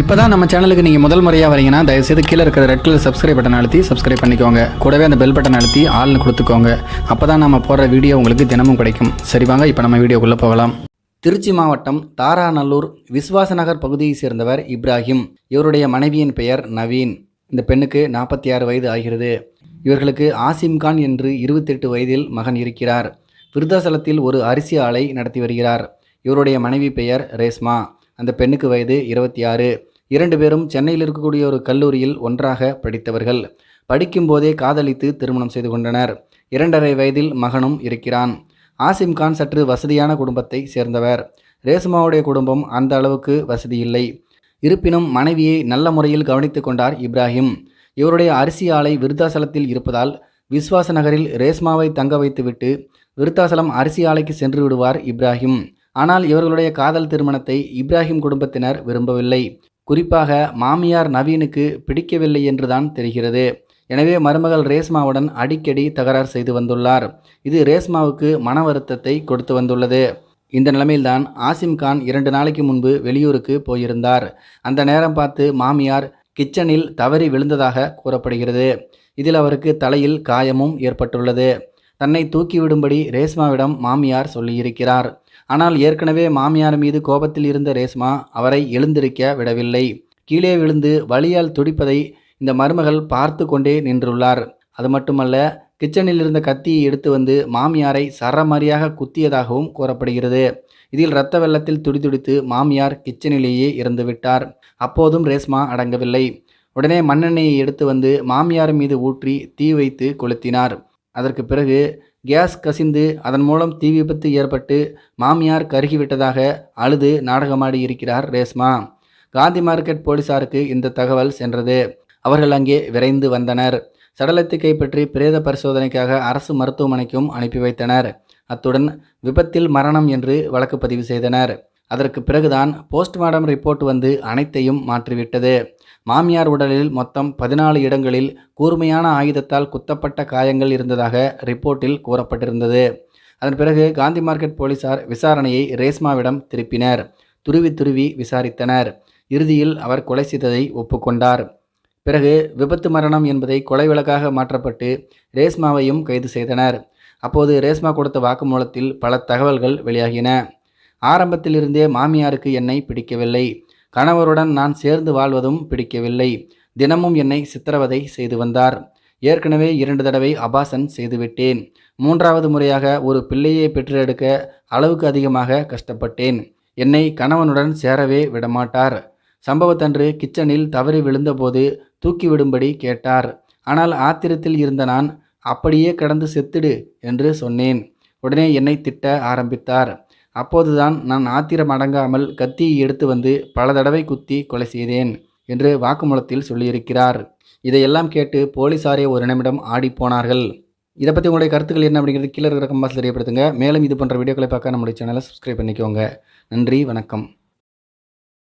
இப்போ தான் நம்ம சேனலுக்கு நீங்கள் முதல் முறையாக வரீங்கன்னா தயவுசெய்து கீழே இருக்கிற ரெட் கலர் சப்ஸ்கிரைப் பட்டன் அழுத்தி சப்ஸ்கிரைப் பண்ணிக்கோங்க. கூடவே அந்த பெல் பட்டன் அழுத்தி ஆள்னு கொடுத்துக்கோங்க. அப்போ தான் நம்ம போடுற வீடியோ உங்களுக்கு தினமும் கிடைக்கும். சரி வாங்க இப்போ நம்ம வீடியோக்குள்ளே போகலாம். திருச்சி மாவட்டம் தாராநல்லூர் விஸ்வாசநகர் பகுதியை சேர்ந்தவர் இப்ராஹிம். இவருடைய மனைவியின் பெயர் நவீன். இந்த பெண்ணுக்கு நாற்பத்தி ஆறு வயது ஆகிறது. இவர்களுக்கு ஆசிம் கான் என்று இருபத்தெட்டு வயதில் மகன் இருக்கிறார். விருத்தாசலத்தில் ஒரு அரிசி ஆலை நடத்தி வருகிறார். இவருடைய மனைவி பெயர் ரேஸ்மா. அந்த பெண்ணுக்கு வயது இருபத்தி ஆறு. இரண்டு பேரும் சென்னையில் இருக்கக்கூடிய ஒரு கல்லூரியில் ஒன்றாக படித்தவர்கள். படிக்கும்போதே காதலித்து திருமணம் செய்து கொண்டனர். இரண்டரை வயதில் மகனும் இருக்கிறான். ஆசிம் கான் சற்று வசதியான குடும்பத்தை சேர்ந்தவர். ரேசுமாவுடைய குடும்பம் அந்த அளவுக்கு வசதி இல்லை. இருப்பினும் மனைவியை நல்ல முறையில் கவனித்து கொண்டார் இப்ராஹிம். இவருடைய அரிசி ஆலை விருத்தாசலத்தில் இருப்பதால் விஸ்வாச நகரில் ரேஸ்மாவை தங்க வைத்துவிட்டு விருத்தாசலம் அரிசி ஆலைக்கு சென்று விடுவார் இப்ராஹிம். ஆனால் இவர்களுடைய காதல் திருமணத்தை இப்ராஹிம் குடும்பத்தினர் விரும்பவில்லை. குறிப்பாக மாமியார் நவீனுக்கு பிடிக்கவில்லை என்றுதான் தெரிகிறது. எனவே மருமகள் ரேஸ்மாவுடன் அடிக்கடி தகராறு செய்து வந்துள்ளார். இது ரேஸ்மாவுக்கு மன வருத்தத்தை கொடுத்து வந்துள்ளது. இந்த நிலைமையில்தான் ஆசிம் கான் இரண்டு நாளைக்கு முன்பு வெளியூருக்கு போயிருந்தார். அந்த நேரம் பார்த்து மாமியார் கிச்சனில் தவறி விழுந்ததாக கூறப்படுகிறது. இதில் அவருக்கு தலையில் காயமும் ஏற்பட்டுள்ளது. தன்னை தூக்கிவிடும்படி ரேஸ்மாவிடம் மாமியார் சொல்லியிருக்கிறார். ஆனால் ஏற்கனவே மாமியார் மீது கோபத்தில் இருந்த ரேஸ்மா அவரை எழுந்திருக்க விடவில்லை. கீழே விழுந்து வலியால் துடிப்பதை இந்த மருமகள் பார்த்து கொண்டே நின்றுள்ளார். அது மட்டுமல்ல கிச்சனில் இருந்த கத்தியை எடுத்து வந்து மாமியாரை சரமாரியாக குத்தியதாகவும் கூறப்படுகிறது. இதில் இரத்த வெள்ளத்தில் துடிதுடித்து மாமியார் கிச்சனிலேயே இறந்துவிட்டார் அப்போதும் ரேஸ்மா அடங்கவில்லை. உடனே மண்ணெண்ணெயை எடுத்து வந்து மாமியார் மீது ஊற்றி தீ வைத்து கொளுத்தினார். அதற்கு பிறகு கேஸ் கசிந்து அதன் மூலம் தீ விபத்து ஏற்பட்டு மாமியார் கருகிவிட்டதாக அழுது நாடகமாடி இருக்கிறார் ரேஸ்மா காந்தி மார்க்கெட் போலீசாருக்கு இந்த தகவல் சென்றது. அவர்கள் அங்கே விரைந்து வந்தனர். சடலத்தை கைப்பற்றி பிரேத பரிசோதனைக்காக அரசு மருத்துவமனைக்கும் அனுப்பி வைத்தனர். அத்துடன் விபத்தில் மரணம் என்று வழக்கு பதிவு செய்தனர். அதற்கு பிறகுதான் போஸ்ட்மார்டம் ரிப்போர்ட் வந்து அனைத்தையும் மாற்றிவிட்டது. மாமியார் உடலில் மொத்தம் பதினாலு இடங்களில் கூர்மையான ஆயுதத்தால் குத்தப்பட்ட காயங்கள் இருந்ததாக ரிப்போர்ட்டில் கூறப்பட்டிருந்தது. அதன் பிறகு காந்தி மார்க்கெட் போலீசார் விசாரணையை ரேஸ்மாவிடம் திருப்பினர். துருவி துருவி விசாரித்தனர். இறுதியில் அவர் கொலை செய்ததை ஒப்புக்கொண்டார். பிறகு விபத்து மரணம் என்பதை கொலை விளக்காக மாற்றப்பட்டு ரேஸ்மாவையும் கைது செய்தனர். அப்போது ரேஸ்மா கொடுத்த வாக்குமூலத்தில் பல தகவல்கள் வெளியாகின. ஆரம்பத்திலிருந்தே மாமியாருக்கு என்னை பிடிக்கவில்லை. கணவருடன் நான் சேர்ந்து வாழ்வதும் பிடிக்கவில்லை. தினமும் என்னை சித்திரவதை செய்து வந்தார். ஏற்கனவே இரண்டு தடவை அபாசன் செய்துவிட்டேன் மூன்றாவது முறையாக ஒரு பிள்ளையை பெற்றெடுக்க அளவுக்கு அதிகமாக கஷ்டப்பட்டேன். என்னை கணவனுடன் சேரவே விடமாட்டார். சம்பவத்தன்று கிச்சனில் தவறி விழுந்தபோது தூக்கிவிடும்படி கேட்டார். ஆனால் ஆத்திரத்தில் இருந்த நான் அப்படியே கடந்து செத்துடு என்று சொன்னேன். உடனே என்னை திட்ட ஆரம்பித்தார். அப்போதுதான் நான் ஆத்திரம் அடங்காமல் கத்தியை எடுத்து வந்து பல தடவை குத்தி கொலை செய்தேன் என்று வாக்குமூலத்தில் சொல்லியிருக்கிறார். இதையெல்லாம் கேட்டு போலீசாரே ஒரு நிமிடம் ஆடிப்போனார்கள் இதை பற்றி உங்களுடைய கருத்துக்கள் என்ன அப்படிங்கிறது கீழே இருக்கிற கம்பாஸ் தெரியப்படுத்துங்க. மேலும் இது போன்ற வீடியோக்களை பார்க்க நம்முடைய சேனலை சப்ஸ்கிரைப் பண்ணிக்கோங்க. நன்றி வணக்கம்.